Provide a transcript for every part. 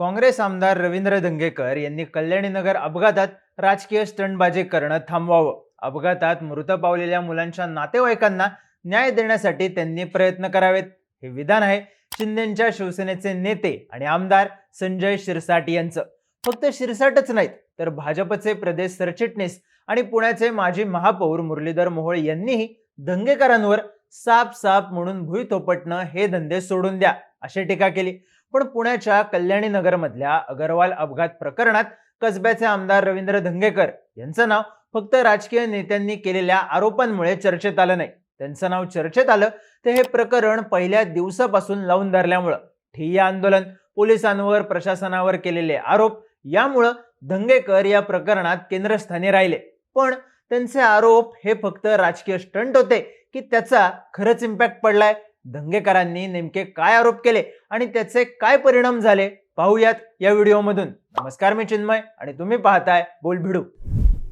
काँग्रेस आमदार रवींद्र धंगेकर यांनी कल्याणीनगर अपघातात राजकीय स्टंटबाजी करणं थांबवावं. अपघातात मृत पावलेल्या मुलांच्या नातेवाईकांना न्याय देण्यासाठी त्यांनी प्रयत्न करावेत. हे विधान आहे शिंदेच्या शिवसेनेचे नेते आणि आमदार संजय शिरसाट यांचं. फक्त शिरसाटच नाहीत तर भाजपचे प्रदेश सरचिटणीस आणि पुण्याचे माजी महापौर मुरलीधर मोहोळ यांनीही दंगेकरांवर साप साप म्हणून भुई थोपटणं हे धंदे सोडून द्या अशी टीका केली. पण पुण्याच्या कल्याणी नगरमधल्या अगरवाल अपघात प्रकरणात कसब्याचे आमदार रवींद्र धंगेकर यांचं नाव फक्त राजकीय नेत्यांनी केलेल्या आरोपांमुळे चर्चेत आलं नाही. त्यांचं नाव चर्चेत आलं ते हे प्रकरण पहिल्या दिवसापासून लावून धरल्यामुळं ठिय्या आंदोलन पोलिसांवर प्रशासनावर केलेले आरोप यामुळं धंगेकर या प्रकरणात केंद्रस्थानी राहिले. पण त्यांचे आरोप हे फक्त राजकीय स्टंट होते की त्याचा खरंच इम्पॅक्ट पडलाय? दंगेकरांनी नेमके काय आरोप केले आणि त्याचे काय परिणाम झाले पाहूयात या व्हिडिओमधून. नमस्कार मी चिन्मय आणि तुम्ही पाहताय बोल भिडू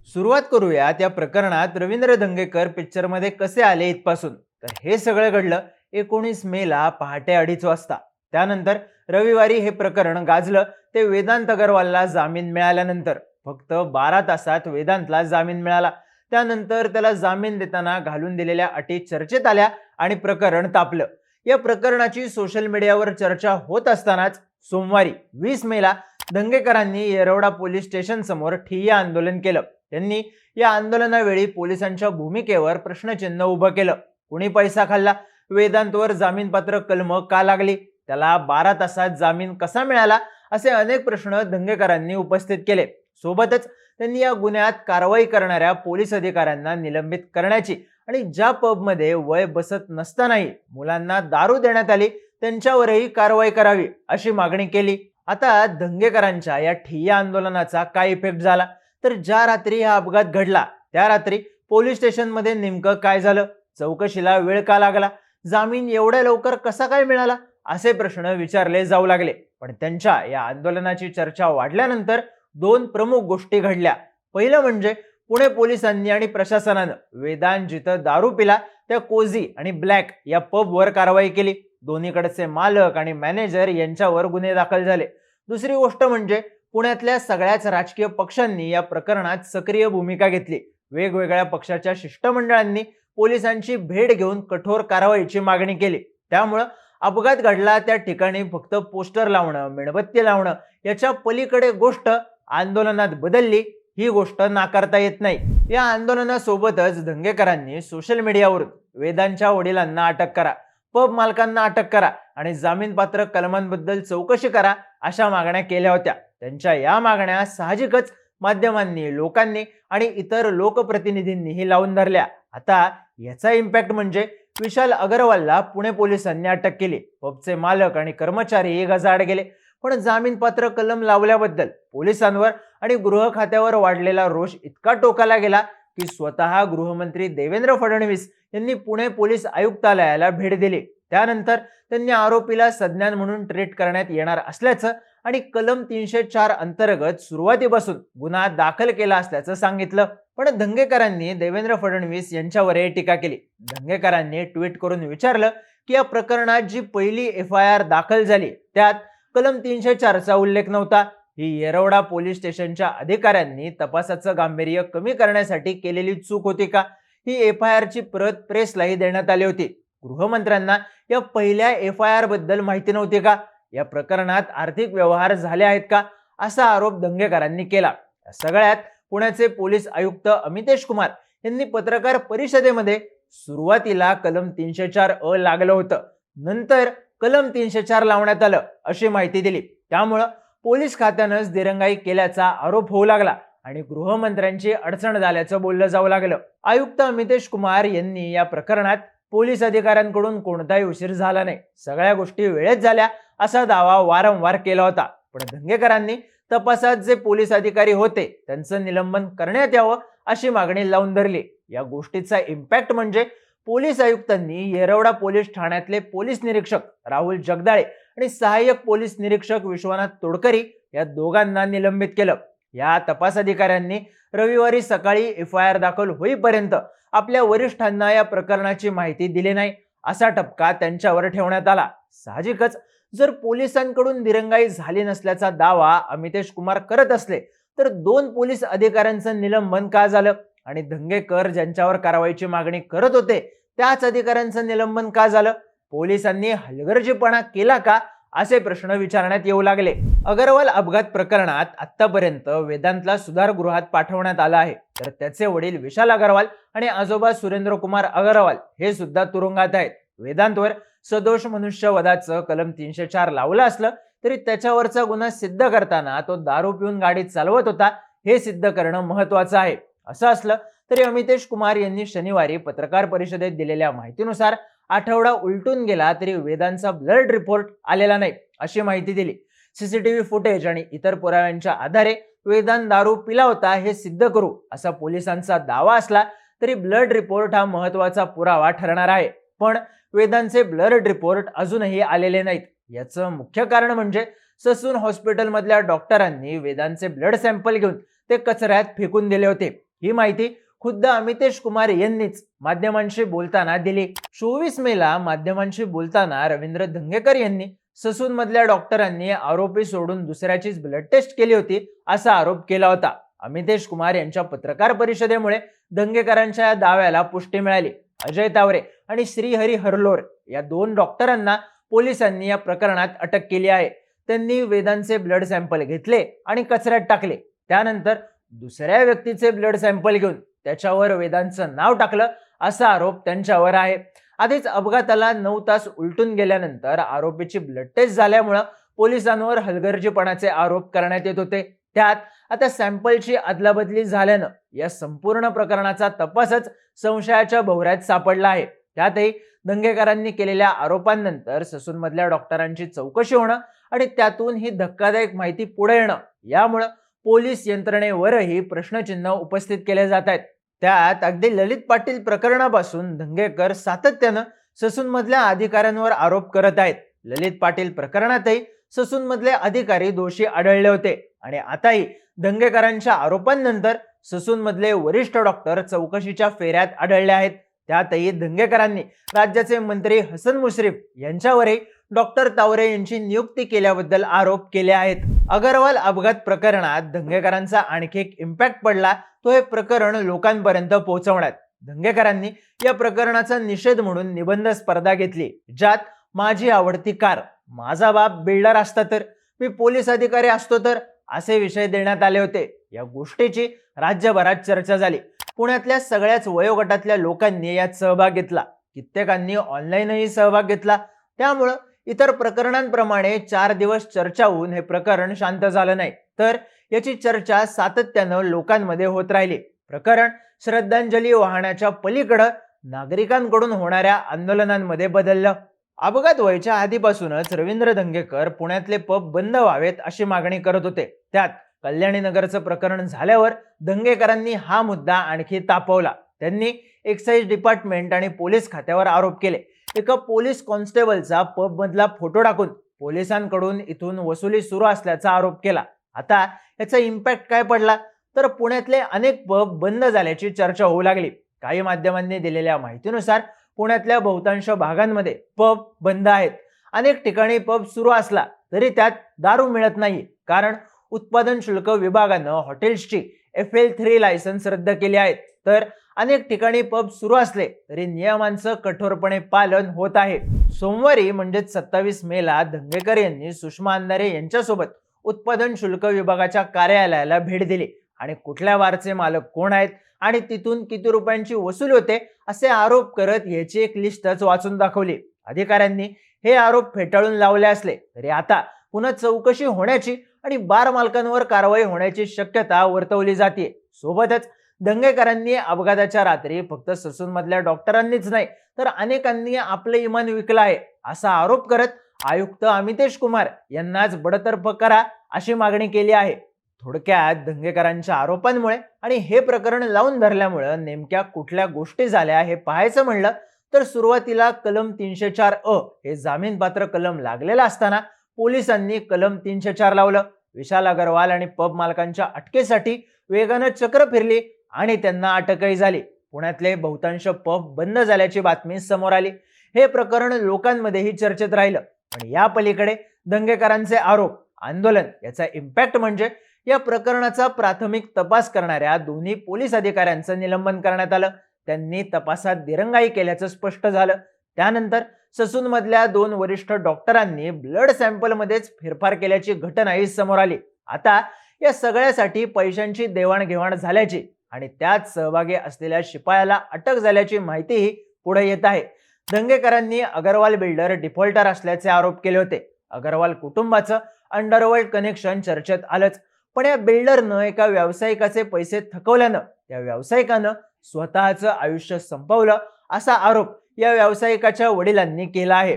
सुरुवात करूयात या प्रकरणात रवींद्र दंगेकर पिक्चरमध्ये कसे आले इथपासून? तर हे सगळं घडलं एकोणीस मेला पहाटे अडीच वाजता. त्यानंतर रविवारी हे प्रकरण गाजलं ते वेदांत अगरवालला जामीन मिळाल्यानंतर. फक्त बारा तासात वेदांतला जामीन मिळाला. त्यानंतर त्याला जामीन देताना घालून दिलेल्या अटी चर्चेत आल्या आणि प्रकरण तापलं. या प्रकरणाची सोशल मीडियावर चर्चा होत असतानाच सोमवारी वीस मेला दंगेकरांनी येरवडा पोलीस स्टेशन समोर ठिय्या आंदोलन केलं. त्यांनी या आंदोलनावेळी पोलिसांच्या भूमिकेवर प्रश्नचिन्ह उभं केलं. कुणी पैसा खाल्ला? वेदांतवर जामीनपात्र कलम का लागली? त्याला बारा तासात जामीन कसा मिळाला? असे अनेक प्रश्न दंगेकरांनी उपस्थित केले. सोबतच त्यांनी या गुन्ह्यात कारवाई करणाऱ्या पोलीस अधिकाऱ्यांना निलंबित करण्याची आणि ज्या पबमध्ये वय बसत नसतानाही मुलांना दारू देण्यात आली त्यांच्यावरही कारवाई करावी अशी मागणी केली. आता दंगेकरांच्या या ठिय्या आंदोलनाचा काय इफेक्ट झाला? तर ज्या रात्री हा अपघात घडला त्या रात्री पोलीस स्टेशनमध्ये नेमकं काय झालं? चौकशीला वेळ का लागला? जामीन एवढ्या लवकर कसा काय मिळाला? असे प्रश्न विचारले जाऊ लागले. पण त्यांच्या या आंदोलनाची चर्चा वाढल्यानंतर दोन प्रमुख गोष्टी घडल्या. पहिलं म्हणजे पुणे पोलिसांनी आणि प्रशासनानं वेदांत जिथं दारू पिला त्या कोझी आणि ब्लॅक या पबवर कारवाई केली. दोन्हीकडचे मालक आणि मॅनेजर यांच्यावर गुन्हे दाखल झाले. दुसरी गोष्ट म्हणजे पुण्यातल्या सगळ्याच राजकीय पक्षांनी या प्रकरणात सक्रिय भूमिका घेतली. वेगवेगळ्या पक्षाच्या शिष्टमंडळांनी पोलिसांची भेट घेऊन कठोर कारवाईची मागणी केली. त्यामुळं अपघात घडला त्या ठिकाणी फक्त पोस्टर लावणं मेणबत्ती लावणं याच्या पलीकडे गोष्ट आंदोलनात बदलली. ही गोष्ट नाकारता येत नाही. या आंदोलनासोबतच दंगेकरांनी सोशल मीडियावरून वेदांच्या वडिलांना अटक करा पब मालकांना अटक करा आणि जामीनपात्र कलमांबद्दल चौकशी करा अशा मागण्या केल्या होत्या. त्यांच्या या मागण्या साहजिकच माध्यमांनी लोकांनी आणि इतर लोकप्रतिनिधींनीही लावून धरल्या. आता याचा इम्पॅक्ट म्हणजे विशाल अगरवालला पुणे पोलिसांनी अटक केली. पबचे मालक आणि कर्मचारी गजाआड गेले. पण जामीनपात्र कलम लावल्याबद्दल पोलिसांवर आणि गृह खात्यावर वाढलेला रोष इतका टोकाला गेला की स्वतः गृहमंत्री देवेंद्र फडणवीस यांनी पुणे पोलीस आयुक्तालयाला भेट दिली. त्यानंतर त्यांनी आरोपीला सज्ञान म्हणून ट्रीट करण्यात येणार असल्याचं आणि कलम तीनशे चार अंतर्गत सुरुवातीपासून गुन्हा दाखल केला असल्याचं सांगितलं. पण दंगेकरांनी देवेंद्र फडणवीस यांच्यावरही टीका केली. दंगेकरांनी ट्विट करून विचारलं की या प्रकरणात जी पहिली एफ आय आर दाखल झाली त्यात कलम तीनशे चारचा उल्लेख नव्हता. ही येरवडा पोलीस स्टेशनच्या अधिकाऱ्यांनी तपासाचं गांभीर्य कमी करण्यासाठी केलेली चूक होती का? ही एफ आय आरची प्रत प्रेसलाही देण्यात आली होती. गृहमंत्र्यांना या पहिल्या एफ आय आरबद्दल माहिती नव्हती का? या प्रकरणात आर्थिक व्यवहार झाले आहेत का? असा आरोप दंगेकरांनी केला. या सगळ्यात पुण्याचे पोलीस आयुक्त अमितेश कुमार यांनी पत्रकार परिषदेमध्ये सुरुवातीला कलम तीनशे चार अ लागलं होतं. नंतर कलम तीनशे चार लावण्यात आलं अशी माहिती दिली. त्यामुळं पोलीस खात्यानंच दिरंगाई केल्याचा आरोप होऊ लागला आणि गृहमंत्र्यांची अडचण झाल्याचं बोललं जाऊ लागलं. आयुक्त अमितेश कुमार यांनी या प्रकरणात पोलीस अधिकाऱ्यांकडून कोणताही उशीर झाला नाही. सगळ्या गोष्टी वेळेत झाल्या असा दावा वारंवार केला होता. पण दंगेकरांनी तपासात जे पोलीस अधिकारी होते त्यांचं निलंबन करण्यात यावं अशी मागणी लावून धरली. या गोष्टीचा इम्पॅक्ट म्हणजे पोलीस आयुक्तांनी येरवडा पोलीस ठाण्यातले पोलीस निरीक्षक राहुल जगदाळे आणि सहाय्यक पोलीस निरीक्षक विश्वनाथ तोडकरी या दोघांना निलंबित केलं. या तपास अधिकाऱ्यांनी रविवारी सकाळी एफ आय आर दाखल होईपर्यंत आपल्या वरिष्ठांना या प्रकरणाची माहिती दिली नाही असा टपका त्यांच्यावर ठेवण्यात आला. साहजिकच जर पोलिसांकडून दिरंगाई झाली नसल्याचा दावा अमितेश कुमार करत असले तर दोन पोलीस अधिकाऱ्यांचं निलंबन का झालं? आणि दंगेकर ज्यांच्यावर कारवाईची मागणी करत होते त्याच अधिकाऱ्यांचं निलंबन का झालं? पोलिसांनी हलगर्जीपणा केला का? असे प्रश्न विचारण्यात येऊ लागले. अगरवाल अपघात प्रकरणात आतापर्यंत वेदांतला सुधारगृहात पाठवण्यात आलं आहे. तर त्याचे वडील विशाल अगरवाल आणि आजोबा सुरेंद्र कुमार अगरवाल हे सुद्धा तुरुंगात आहेत. वेदांतवर सदोष मनुष्यवधाचं कलम तीनशे चार लावलं असलं तरी त्याच्यावरचा गुन्हा सिद्ध करताना तो दारू पिऊन गाडी चालवत होता. हे सिद्ध करणं महत्वाचं आहे. असं असलं तरी अमितेश कुमार यांनी शनिवारी पत्रकार परिषदेत दिलेल्या माहितीनुसार आठवडा उलटून गेला तरी वेदांचा ब्लड रिपोर्ट आलेला नाही अशी माहिती दिली. सीसीटीव्ही फुटेज आणि इतर पुराव्यांच्या आधारे वेदांत दारू पिला होता हे सिद्ध करू असा पोलिसांचा दावा असला तरी ब्लड रिपोर्ट हा महत्त्वाचा पुरावा ठरणार आहे. पण वेदांचे ब्लड रिपोर्ट अजूनही आलेले नाहीत. याचं मुख्य कारण म्हणजे ससून हॉस्पिटलमधल्या डॉक्टरांनी वेदांचे ब्लड सॅम्पल घेऊन ते कचऱ्यात फेकून दिले होते. ही माहिती खुद्द अमितेश कुमार यांनीच माध्यमांशी बोलताना दिली. चोवीस मेला माध्यमांशी बोलताना रवींद्र धंगेकर यांनी ससून मधल्या डॉक्टरांनी आरोपी सोडून दुसऱ्याचीच ब्लड टेस्ट केली होती असा आरोप केला होता. अमितेश कुमार यांच्या पत्रकार परिषदेमुळे दंगेकरांच्या या दाव्याला पुष्टी मिळाली. अजय तावरे आणि श्रीहरी हरलोर या दोन डॉक्टरांना पोलिसांनी या प्रकरणात अटक केली आहे. त्यांनी वेदांचे ब्लड सॅम्पल घेतले आणि कचऱ्यात टाकले. त्यानंतर दुसऱ्या व्यक्तीचे ब्लड सॅम्पल घेऊन त्याच्यावर वेदांचं नाव टाकलं असा आरोप त्यांच्यावर आहे. आधीच अपघाताला नऊ तास उलटून गेल्यानंतर आरोपीची ब्लड टेस्ट झाल्यामुळं पोलिसांवर हलगर्जीपणाचे आरोप करण्यात येत होते. त्यात आता सॅम्पलची अदलाबदली झाल्यानं या संपूर्ण प्रकरणाचा तपासच संशयाच्या भोवऱ्यात सापडला आहे. त्यातही दंगेकरांनी केलेल्या आरोपांनंतर ससूनमधल्या डॉक्टरांची चौकशी होणं आणि त्यातून ही धक्कादायक माहिती पुढे येणं यामुळं पोलीस यंत्रणेवरही प्रश्नचिन्ह उपस्थित केले जात आहेत. त्यात अगदी ललित पाटील प्रकरणापासून धंगेकर सातत्यानं ससूनमधल्या अधिकाऱ्यांवर आरोप करत आहेत. ललित पाटील प्रकरणातही ससूनमधले अधिकारी दोषी आढळले होते. आणि आताही दंगेकरांच्या आरोपांनंतर ससूनमधले वरिष्ठ डॉक्टर चौकशीच्या फेऱ्यात आढळले आहेत. त्यातही दंगेकरांनी राज्याचे मंत्री हसन मुश्रीफ यांच्यावरही डॉक्टर तावरे यांची नियुक्ती केल्याबद्दल आरोप केले आहेत. अगरवाल अपघात प्रकरणात दंगेकरांचा आणखी एक इम्पॅक्ट पडला. तो हे प्रकरण लोकांपर्यंत पोहोचवण्यात. दंगेकरांनी या प्रकरणाचा निषेध म्हणून निबंध स्पर्धा घेतली. ज्यात माझी आवडती कार माझा बाप बिल्डर असता तर मी पोलीस अधिकारी असतो तर असे विषय देण्यात आले होते. या गोष्टीची राज्यभरात चर्चा झाली. पुण्यातल्या सगळ्याच वयोगटातल्या लोकांनी यात सहभाग घेतला. कित्येकांनी ऑनलाईनही सहभाग घेतला. त्यामुळं इतर प्रकरणांप्रमाणे चार दिवस चर्चा होऊन हे प्रकरण शांत झालं नाही. तर याची चर्चा सातत्यानं लोकांमध्ये होत राहिली. प्रकरण श्रद्धांजली वाहण्याच्या पलीकडं नागरिकांकडून होणाऱ्या आंदोलनांमध्ये बदललं. अपघात व्हायच्या आधीपासूनच रवींद्र दंगेकर पुण्यातले पब बंद व्हावेत अशी मागणी करत होते. त्यात कल्याणी नगरचं प्रकरण झाल्यावर दंगेकरांनी हा मुद्दा आणखी तापवला. त्यांनी एक्साईज डिपार्टमेंट आणि पोलीस खात्यावर आरोप केले. एका पोलीस कॉन्स्टेबलचा पबमधला फोटो टाकून पोलिसांकडून इथून वसुली सुरू असल्याचा आरोप केला. आता याचा इम्पॅक्ट काय पडला? तर पुण्यातले अनेक पब बंद झाल्याची चर्चा होऊ लागली. काही माध्यमांनी दिलेल्या माहितीनुसार पुण्यातल्या बहुतांश भागांमध्ये पब बंद आहेत. अनेक ठिकाणी पब सुरू असला तरी त्यात दारू मिळत नाही कारण उत्पादन शुल्क विभागानं हॉटेल्सची एफ एल थ्री लायसन्स रद्द केली आहेत तर अनेक ठिकाणी पब सुरू असले तरी नियमांचं कठोरपणे पालन होत आहे. सोमवारी म्हणजेच सत्तावीस मेला धंगेकर यांनी सुषमा अंधारे यांच्यासोबत उत्पादन शुल्क विभागाच्या कार्यालयाला भेट दिली. आणि कुठल्या वारचे मालक कोण आहेत आणि तिथून किती रुपयांची वसूल होते असे आरोप करत याची एक लिस्टच वाचून दाखवली. अधिकाऱ्यांनी हे आरोप फेटाळून लावले असले तरी आता पुन्हा चौकशी होण्याची आणि बार मालकांवर कारवाई होण्याची शक्यता वर्तवली जाते सोबतच दंगेकरांनी अपघाताच्या रात्री फक्त ससून मधल्या डॉक्टरांनीच नाही तर अनेकांनी आपलं इमान विकलं आहे असा आरोप करत आयुक्त अमितेश कुमार यांनाच बडतर्फ करा अशी मागणी केली आहे. थोडक्यात दंगेकरांच्या आरोपांमुळे आणि हे प्रकरण लावून धरल्यामुळं नेमक्या कुठल्या गोष्टी झाल्या हे पाहायचं म्हणलं तर सुरुवातीला कलम तीनशे चार अ हे जामीनपात्र कलम लागलेलं असताना पोलिसांनी कलम तीनशे चार लावलं. विशाल अगरवाल आणि पब मालकांच्या अटकेसाठी वेगानं चक्र फिरली आणि त्यांना अटकही झाली. पुण्यातले बहुतांश पब बंद झाल्याची बातमी समोर आली. हे प्रकरण लोकांमध्येही चर्चेत राहिलं. पण या पलीकडे दंगेकरांचे आरोप आंदोलन याचा इम्पॅक्ट म्हणजे या प्रकरणाचा प्राथमिक तपास करणाऱ्या दोन्ही पोलीस अधिकाऱ्यांचं निलंबन करण्यात आलं. त्यांनी तपासात दिरंगाई केल्याचं स्पष्ट झालं. त्यानंतर ससूनमधल्या दोन वरिष्ठ डॉक्टरांनी ब्लड सॅम्पलमध्येच फेरफार केल्याची घटनाही समोर आली. आता या सगळ्यासाठी पैशांची देवाणघेवाण झाल्याची आणि त्यात सहभागी असलेल्या शिपायाला अटक झाल्याची माहितीही पुढे येत आहे. दंगेकरांनी अगरवाल बिल्डर डिफॉल्टर असल्याचे आरोप केले होते. अगरवाल कुटुंबाचं अंडरवर्ल्ड कनेक्शन चर्चेत आलंच. पण या बिल्डरनं एका व्यावसायिकाचे पैसे थकवल्यानं त्या व्यावसायिकानं स्वतःचं आयुष्य संपवलं असा आरोप या व्यावसायिकाच्या वडिलांनी केला आहे.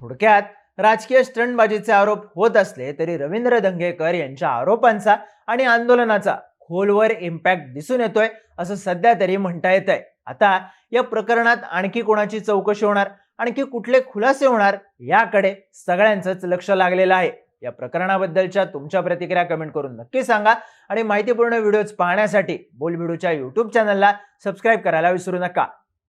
थोडक्यात राजकीय स्टंटबाजीचे आरोप होत असले तरी रवींद्र दंगेकर यांच्या आरोपांचा आणि आंदोलनाचा खोलवर इम्पॅक्ट दिसून येतोय असं सध्या तरी म्हणता येत आहे आता या प्रकरणात आणखी कोणाची चौकशी होणार? आणखी कुठले खुलासे होणार? याकडे सगळ्यांचंच लक्ष लागलेलं आहे. या प्रकरणाबद्दलच्या तुमच्या प्रतिक्रिया कमेंट करून नक्की सांगा. आणि माहितीपूर्ण व्हिडिओज पाहण्यासाठी बोलबिडूच्या यूट्यूब चॅनलला सबस्क्राईब करायला विसरू नका.